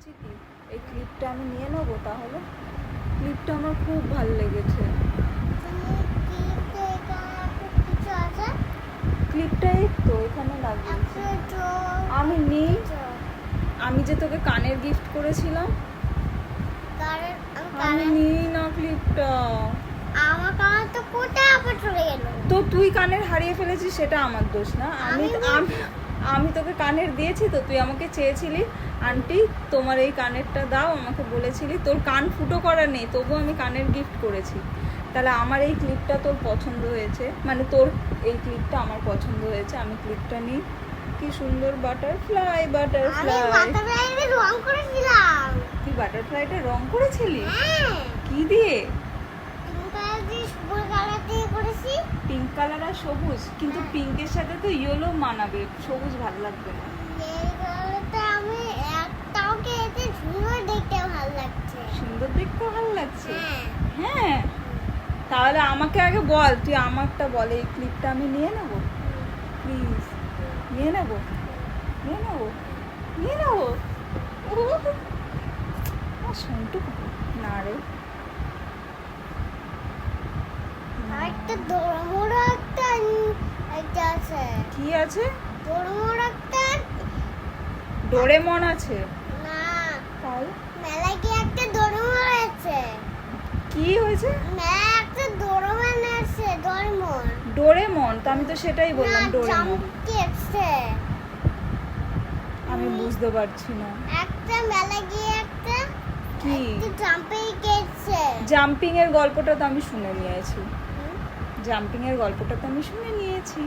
বলছি কি এই ক্লিপটা আমি নিয়ে নেব তাহলে? ক্লিপটা আমার খুব ভালো লেগেছে। ক্লিপটা এই তো এখানে লাগিয়েছি। আমি নিই। আমি যে তোকে কানের গিফট করেছিলাম। আমি নিই না ক্লিপটা আমার কানে তো কোথায় আবার চলে গেল তো তুই কানের হারিয়ে ফেলেছিস সেটা আমার দোষ না। আমি আমি আমি তোকে কানের দিয়েছি তো তুই আমাকে চেয়েছিলি। আন্টি তোমার এই কানেরটা দাও আমাকে বলেছিলি। তোর কান ফুটো করা নেই তবু আমি কানের গিফট করেছি। তাহলে আমার এই ক্লিপটা তোর পছন্দ হয়েছে? মানে তোর এই ক্লিপটা আমার পছন্দ হয়েছে। আমি ক্লিপটা নিই। কি সুন্দর বাটারফ্লাই বাটারফ্লাই বাতাবাইরে রং করেছিলাম। তুই বাটারফ্লাইটা রং করেছিলি? হ্যাঁ। কি দিয়ে পিঙ্ক কালার দিয়ে সবুজ কালার দিয়ে করেছি পিঙ্ক কালার আর সবুজ কিন্তু পিঙ্কের সাথে তো ইয়েলো মানাবে সবুজ ভালো লাগবে না। আমি একটাও খেয়েছি সুন্দর দেখতে ভালো লাগছে। সুন্দর দেখতে ভালো লাগছে? হ্যাঁ। হ্যাঁ। তাহলে আমাকে আগে বল তুই আমারটা বল এই ক্লিপটা আমি নিয়ে নেব? প্লিজ নিয়ে নেব? নিয়ে নেব? নিয়ে নেব? শুনটু না রে আর একটা দোড়মোড়ো একটা একটা আছে। কি আছে? একটা ডোরেমন আছে। না তাহলে মেলায় গিয়ে একটা দোড়মোড়ো আছে। কি হয়েছে? মেলায় একটা দোড়মন আছে দোড়মন ডোরেমন? তো আমি তো সেটাই বললাম ডোরেমন। আমি বুঝতে পারছি না। একটা মেলায় গিয়ে একটা কি? জাম্পিং এর গল্পটা তো আমি শুনে নিয়েছি। জাম্পিং এর গল্পটা তো আমি শুনে নিয়েছি।